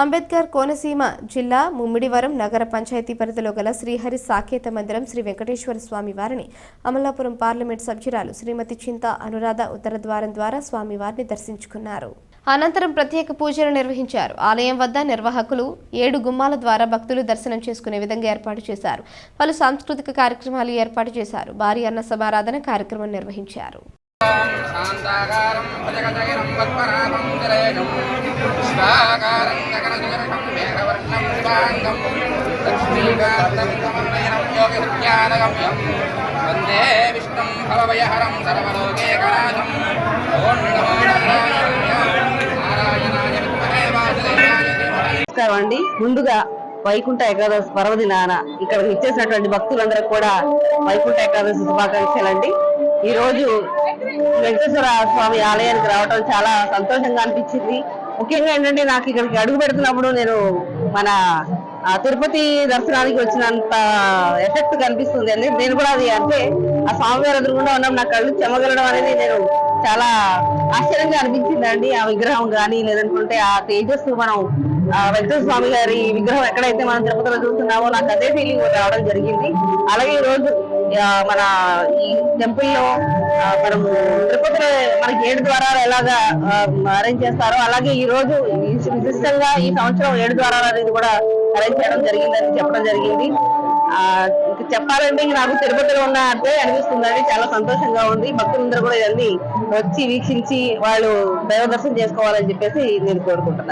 అంబేద్కర్ కోనసీమ జిల్లా ముమ్మిడివరం నగర పంచాయతీ పరిధిలో గల శ్రీహరి సాకేత మందిరం శ్రీ వెంకటేశ్వర స్వామి వారిని అమలాపురం పార్లమెంట్ సభ్యురాలు శ్రీమతి చింత అనురాధ ఉత్తర ద్వారం ద్వారా స్వామివారిని దర్శించుకున్నారు. అనంతరం ప్రత్యేక పూజలు నిర్వహించారు. ఆలయం వద్ద నిర్వాహకులు ఏడు గుమ్మాల ద్వారా భక్తులు దర్శనం చేసుకునే విధంగా ఏర్పాటు చేశారు. పలు సాంస్కృతిక కార్యక్రమాలు ఏర్పాటు చేశారు. భారీ అన్న సమారాధన కార్యక్రమం నిర్వహించారు. శాంతాకారం నమస్కారం అండి. ముందుగా వైకుంఠ ఏకాదశి పర్వదినాన ఇక్కడ ఇచ్చేసినటువంటి భక్తులందరూ కూడా వైకుంఠ ఏకాదశి శుభాకాంక్షలండి. ఈ రోజు వెంకటేశ్వర స్వామి ఆలయానికి రావడం చాలా సంతోషంగా అనిపించింది. ముఖ్యంగా ఏంటంటే నాకు ఇక్కడికి అడుగు పెడుతున్నప్పుడు నేను మన తిరుపతి దర్శనానికి వచ్చినంత ఎఫెక్ట్ కనిపిస్తుంది అండి. నేను కూడా అది అంటే ఆ స్వామివారి ఎదురుకుండా ఉన్నాం నా కళ్ళు చెమగలడం అనేది నేను చాలా ఆశ్చర్యంగా అనిపించిందండి. ఆ విగ్రహం కానీ లేదనుకుంటే ఆ తేజస్సు మనం వెంకటేశ్వర స్వామి గారి విగ్రహం ఎక్కడైతే మనం తిరుపతిలో చూస్తున్నామో నాకు అదే ఫీలింగ్ రావడం జరిగింది. అలాగే ఈ రోజు మన ఈ టెంపుల్లో మనం తిరుపతిలో మనకి ఏడు ద్వారాలు ఎలాగా అరేంజ్ చేస్తారో అలాగే ఈ రోజు విశిష్టంగా ఈ సంవత్సరం ఏడు ద్వారాలు అనేది కూడా అరేంజ్ చేయడం జరిగిందని చెప్పడం జరిగింది. ఆ చెప్పాలంటే నాకు తిరుపతిలో ఉన్న అంటే అనిపిస్తుందండి. చాలా సంతోషంగా ఉంది. భక్తులందరూ కూడా ఇవన్నీ వచ్చి వీక్షించి వాళ్ళు దైవ దర్శనం చేసుకోవాలని చెప్పేసి నేను కోరుకుంటున్నాను.